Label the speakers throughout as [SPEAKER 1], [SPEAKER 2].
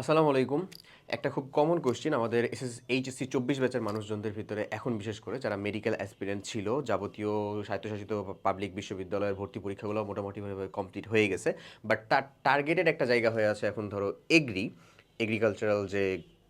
[SPEAKER 1] আসসালামু আলাইকুম। একটা খুব কমন কোশ্চেন আমাদের এস এসএস এইচএসসি চব্বিশ ব্যাচের মানুষজনদের ভিতরে এখন বিশেষ করে যারা মেডিকেল অ্যাসপিরেন্ট ছিল, যাবতীয় স্বায়ত্তশাসিত পাবলিক বিশ্ববিদ্যালয়ের ভর্তি পরীক্ষাগুলো মোটামুটিভাবে কমপ্লিট হয়ে গেছে। বাট তার টার্গেটেড একটা জায়গা হয়ে আছে এখন ধরো এগ্রি এগ্রিকালচারাল যে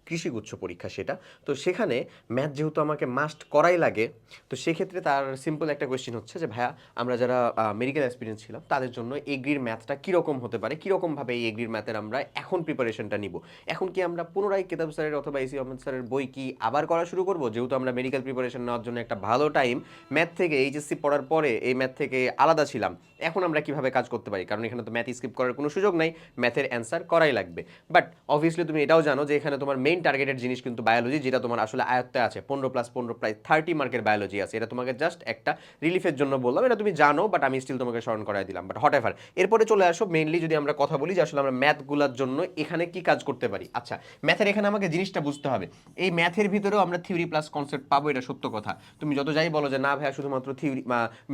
[SPEAKER 1] কৃষিগুচ্ছ পরীক্ষা সেটা। তো সেখানে ম্যাথ যেহেতু আমাকে মাস্ট করাই লাগে, তো সেক্ষেত্রে তার সিম্পল একটা কোয়েশ্চেন হচ্ছে যে, ভাইয়া, আমরা যারা মেডিকেল এক্সপিরিয়েন্স ছিলাম, তাদের জন্য এগ্রির ম্যাথটা কীরকম হতে পারে? কীরকমভাবে এই এগ্রির ম্যাথের আমরা এখন প্রিপারেশনটা নিব? এখন কি আমরা পুনরায় কেতাব স্যারের অথবা এসি আহমেদ স্যারের বই কি আবার করা শুরু করব? যেহেতু আমরা মেডিকেল প্রিপারেশন নেওয়ার জন্য একটা ভালো টাইম ম্যাথ থেকে এইচএসসি পড়ার পরে এই ম্যাথ থেকে আলাদা ছিলাম। এখন আমরা কীভাবে কাজ করতে পারি? কারণ এখানে তো ম্যাথ স্কিপ করার কোনো সুযোগ নাই ম্যাথের অ্যান্সার করাই লাগবে। বাট অবভিয়াসলি তুমি এটাও জানো যে, এখানে তোমার মেইন টার্গেটেড জিনিস কিন্তু বায়োলজি যেটা তোমার আসলে আয়ত্তে আছে। পনেরো প্লাস পনেরো প্রায় থার্টি মার্কের বায়োলজি আছে। এটা তোমাকে জাস্ট একটা রিলিফের জন্য বললাম। এটা তুমি জানো বাট আমি স্টিল তোমাকে স্মরণ করাই দিলাম। বাট হট এভার এরপরে চলে আসো মেইনলি যদি আমরা কথা বলি যে আসলে আমরা ম্যাথগুলোর জন্য এখানে কি কাজ করতে পারি। আচ্ছা ম্যাথের এখানে আমাকে জিনিসটা বুঝতে হবে। এই ম্যাথের ভিতরেও আমরা থিওরি প্লাস কনসেপ্ট পাবো, এটা সত্য কথা। তুমি যত যাই বলো যে, না ভাইয়া, শুধুমাত্র থিওরি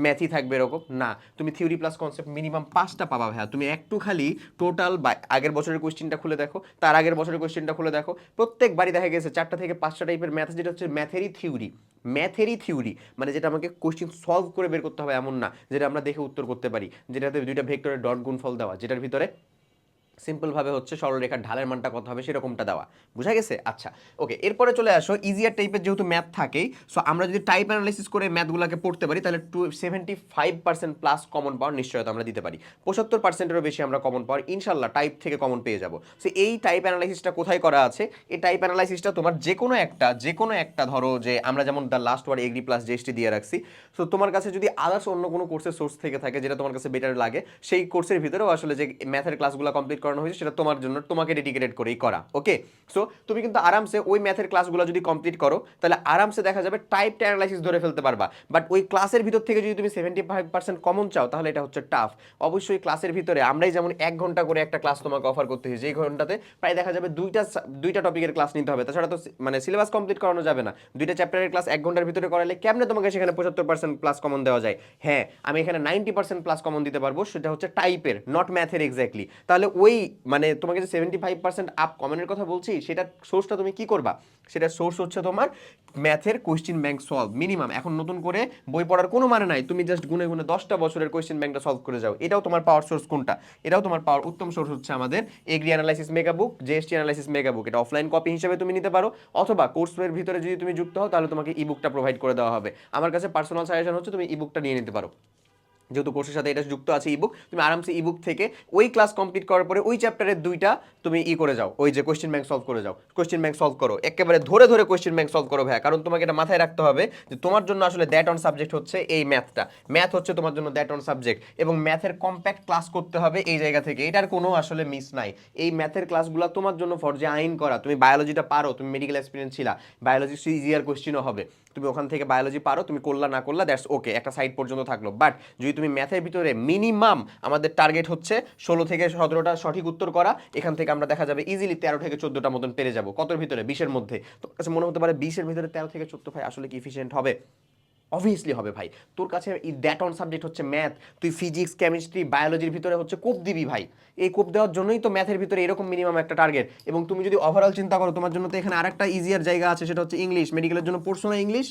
[SPEAKER 1] ম্যাথই থাকবে এরকম। না। তুমি থিওরি প্লাস কনসেপ্ট মিনিমাম পাঁচটা পাবা ভাইয়া। তুমি একটু খালি টোটাল বা আগের বছরের কোয়েশ্চেনটা খুলে দেখো, তার আগের বছরের কোয়েশ্চেনটা খুলে দেখো। প্রত্যেকবারই দেখা গেছে চারটা থেকে পাঁচটা টাইপের ম্যাথ যেটা হচ্ছে ম্যাথেরই থিওরি ম্যাথেরই থিওরি মানে যেটা আমাকে কোশ্চিন সলভ করে বের করতে হবে এমন না, যেটা আমরা দেখে উত্তর করতে পারি। যেটাতে দুইটা ভেক্টরের ডট গুণফল দেওয়া, যেটার ভিতরে সিম্পলভাবে হচ্ছে সরলরেখার ঢালের মানটা কত হবে সেরকমটা দেওয়া। বুঝা গেছে? আচ্ছা ওকে এরপরে চলে আসো ইজিয়ার টাইপের যেহেতু ম্যাথ থাকেই সো আমরা যদি টাইপ অ্যানালাইসিস করে ম্যাথগুলোকে পড়তে পারি, তাহলে two seventy five percent plus common পাওয়ার নিশ্চয়তা আমরা দিতে পারি। পঁচাত্তর পার্সেন্টেরও বেশি আমরা কমন পাওয়ার ইনশাল্লাহ টাইপ থেকে কমন পেয়ে যাব। সো এই টাইপ অ্যানালাইসিসটা কোথায় করা আছে? এই টাইপ অ্যানালাইসিসটা তোমার যে কোনো একটা যে কোনো একটা ধরো যে আমরা যেমন the last war agri plus GST দিয়ে রাখছি সো তোমার কাছে যদি আদার্স অন্য কোনো কোর্সের সোর্স থেকে থাকে যেটা তোমার কাছে বেটার লাগে, সেই কোর্সের ভিতরেও আসলে যে ম্যাথের ক্লাসগুলো কমপ্লিট করানো হয়েছে, সেটা তোমার জন্য, তোমাকে ডেডিকেটেড করেই করা ওকে সো তুমি কিন্তু আরামসে ওই ম্যাথের ক্লাসগুলো যদি কমপ্লিট করো, তাহলে আরামসে দেখা যাবে টাইপ অ্যানালাইসিস ধরে ফেলতে পারবা। বাট ওই ক্লাসের ভিতর থেকে যদি তুমি সেভেন্টি ফাইভ পার্সেন্ট কমন চাও, তাহলে এটা হচ্ছে টাফ অবশ্যই ক্লাসের ভিতরে আমরাই যেমন এক ঘণ্টা করে একটা ক্লাস তোমাকে অফার করতে হয়েছে, এই ঘন্টাতে প্রায় দেখা যাবে দুইটা দুইটা টপিকের ক্লাস নিতে হবে। তাছাড়া তো মানে সিলেবাস কমপ্লিট করানো যাবে না। দুইটা চ্যাপ্টারের ক্লাস এক ঘণ্টার ভিতরে করালে কেমনে তোমাকে সেখানে পঁচাত্তর পার্সেন্ট প্লাস কমন দেওয়া যায়? হ্যাঁ আমি এখানে নাইনটি পার্সেন্ট প্লাস কমন দিতে পারব, সেটা হচ্ছে টাইপের নট ম্যাথের এক্স্যাক্টলি তাহলে ওই মানে তোমাকে যে সেভেন্টি ফাইভ পার্সেন্ট আপ কমনের কথা বলছি, সেটা সোর্সটা তুমি কি করবা? সেটা সোর্স হচ্ছে তোমার ম্যাথের কোয়েশ্চেন ব্যাংক সলভ মিনিমাম এখন নতুন করে বই পড়ার কোনো মানে নাই। তুমি জাস্ট গুনে গুনে দশটা বছরের কোয়েশ্চেন ব্যাংকটা সলভ করে যাও। এটাও তোমার পাওয়ার সোর্স কোনটা? এটাও তোমার পাওয়ার উত্তম সোর্স হচ্ছে আমাদের agri analysis mega book GST analysis mega book এটা অফলাইন কপি হিসেবে তুমি নিতে পারো। অথবা কোর্সের ভিতরে যদি তুমি যুক্ত হও, তাহলে তোমাকে ই বুকটা প্রোভাইড করে দেওয়া হবে। আমার কাছে পার্সোনাল সাজেশন হচ্ছে তুমি ই বুকটা নিয়ে নিতে পারো। যেহেতু কোর্সের সাথে এটা যুক্ত আছে ইবুক তুমি আরামসে ইবুক থেকে ওই ক্লাস কমপ্লিট করার পরে ওই চ্যাপ্টারের দুইটা তুমি ই করে যাও। ওই যে কোশ্চেন ব্যাংক সলভ করে যাও। কোশ্চেন ব্যাংক সলভ করো। একেবারে ধরে ধরে কোশ্চেন ব্যাংক সলভ করো ভাইয়া। কারণ তোমাকে এটা মাথায় রাখতে হবে যে তোমার জন্য আসলে দ্যাট অন সাবজেক্ট হচ্ছে এই ম্যাথটা ম্যাথ হচ্ছে তোমার জন্য দ্যাট অন সাবজেক্ট এবং ম্যাথের কম্প্যাক্ট ক্লাস করতে হবে এই জায়গা থেকে। এটার কোনো আসলে মিস নাই। এই ম্যাথের ক্লাসগুলো তোমার জন্য ফরজে আইন করা, তুমি বায়োলজিটা পারো, তুমি মেডিকেল এক্সপিরিয়েন্স ছিলা বায়োলজি সি ইজিয়ার কোশ্চেনও হবে। তুমি ওখান থেকে বায়োলজি পারো, তুমি করলা না করলা দ্যাটস ওকে একটা সাইড পর্যন্ত থাকল। বাট যদি তুমি ম্যাথের ভিতরে মিনিমাম আমাদের টার্গেট হচ্ছে ষোলো থেকে সতেরোটা সঠিক উত্তর করা। এখান থেকে আমরা দেখা যাবে ইজিলি তেরো থেকে চোদ্দোটা মতন পেরে যাব। কতর ভিতরে? বিশের মধ্যে। তো কাছে মনে হতে পারে বিশের ভিতরে তেরো থেকে চোদ্দ ভাই আসলে কি ইফিসিয়েন্ট হবে? অবভিয়াসলি হবে ভাই। তোর কাছে দ্যাট অন সাবজেক্ট হচ্ছে ম্যাথ তুই ফিজিক্স কেমিস্ট্রি বায়োলজির ভিতরে হচ্ছে কোপ দিবি ভাই। এই কোপ দেওয়ার জন্যই তো ম্যাথের ভিতরে এরকম মিনিমাম একটা টার্গেট এবং তুমি যদি ওভারঅল চিন্তা করো, তোমার জন্য তো এখানে আরেকটা ইজিয়ার জায়গা আছে, সেটা হচ্ছে ইংলিশ মেডিকেলের জন্য পড়ছো না ইংলিশ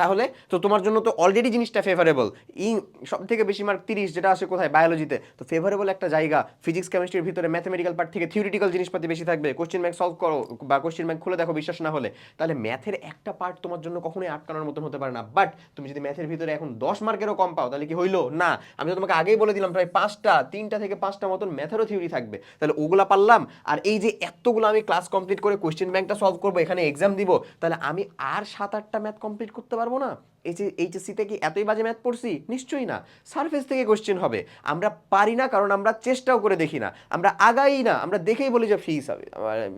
[SPEAKER 1] তাহলে তো তোমার জন্য তো অলরেডি জিনিসটা ফেভারেবল ইং সব থেকে বেশি মার্ক তিরিশ, যেটা আসে কোথায়? বায়োলজিতে তো ফেভারেবল একটা জায়গা। ফিজিক্স কেমিস্ট্রির ভিতরে ম্যাথমেটিক্যাল পার্ট থেকে থিওরিটিক্যাল জিনিসপাতি বেশি থাকবে। কোশ্চেন ব্যাংক সলভ করো বা কোশ্চেন ব্যাংক খুলে দেখো বিশ্বাস না হলে। তাহলে ম্যাথের একটা পার্ট তোমার জন্য কখনোই আটকানোর মতন হতে পারে না। বাট তুমি যদি ম্যাথের ভিতরে এখন দশ মার্কেরও কম পাও, তাহলে কি হইল? না। আমি তো তোমাকে আগেই বলে দিলাম, প্রায় পাঁচটা, তিনটা থেকে পাঁচটা মতন ম্যাথেরও থিওরি থাকবে। তাহলে ওগুলা পারলাম। আর এই যে এতগুলো আমি ক্লাস কমপ্লিট করে কোশ্চেন ব্যাংকটা সলভ করব, এখানে এক্সাম দিব, তাহলে আমি আর সাত, আটটা ম্যাথ কমপ্লিট করতে পারব না? এই যে এইচএসসিতে কি এতই বাজে ম্যাথ পড়ছি? নিশ্চয়ই না। সারফেস থেকে কোশ্চেন হবে। আমরা পারি না, কারণ আমরা চেষ্টাও করে দেখি না। আমরা আগাই না। আমরা দেখেই বলি যে ফিস হবে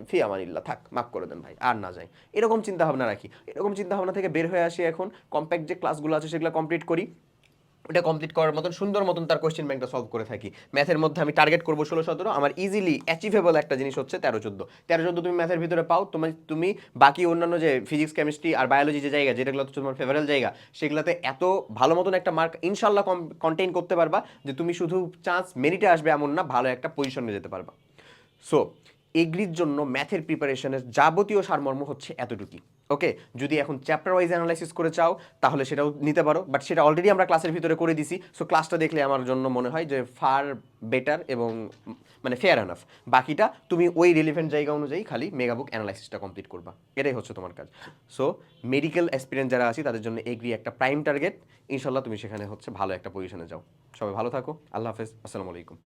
[SPEAKER 1] ফি আমানিল্লা থাক, মাফ করে দেন ভাই, আর না যাই। এরকম চিন্তা ভাবনা রাখি। এরকম চিন্তা ভাবনা থেকে বের হয়ে আসি এখন। কম্প্যাক্ট যে ক্লাসগুলো আছে, সেগুলো কমপ্লিট করি। ওটা কমপ্লিট করার মতন, সুন্দর মতন তার কোয়েশ্চেন ব্যাংকটা সলভ করে থাকি। ম্যাথের মধ্যে আমি টার্গেট করব ষোলো, সতেরো। আমার ইজিলি অ্যাচিভেবল একটা জিনিস হচ্ছে তেরো, চোদ্দ। তেরো, চোদ্দ তুমি ম্যাথের ভিতরে পাও, তোমার তুমি বাকি অন্যান্য যে ফিজিক্স কেমিস্ট্রি আর বায়োলজি যে জায়গা যেটাগুলো তোমার ফেভারেল জায়গা, সেগুলোতে এত ভালো মতন একটা মার্ক ইনশাল্লাহ কন্টেইন করতে পারবা যে তুমি শুধু চান্স মেরিটে আসবে এমন না, ভালো একটা পজিশনে যেতে পারবা। সো এগ্রির জন্য ম্যাথের প্রিপারেশনের যাবতীয় সারমর্ম হচ্ছে এতটুকুই। ওকে? যদি এখন চ্যাপ্টার ওয়াইজ অ্যানালাইসিস করে চাও, তাহলে সেটাও নিতে পারো। বাট সেটা অলরেডি আমরা ক্লাসের ভিতরে করে দিছি। সো ক্লাসটা দেখলে আমার জন্য মনে হয় যে ফার বেটার এবং মানে ফেয়ার এনাফ বাকিটা তুমি ওই রিলিভেন্ট জায়গা অনুযায়ী খালি মেগাবুক অ্যানালাইসিসটা কমপ্লিট করবা। এটাই হচ্ছে তোমার কাজ। সো মেডিকেল এক্সপিরিয়েন্স যারা আছি, তাদের জন্য এগ্রি একটা প্রাইম টার্গেট ইনশাল্লাহ তুমি সেখানে হচ্ছে ভালো একটা পজিশনে যাও। সবাই ভালো থাকো। আল্লাহ হাফেজ। আসসালামু আলাইকুম।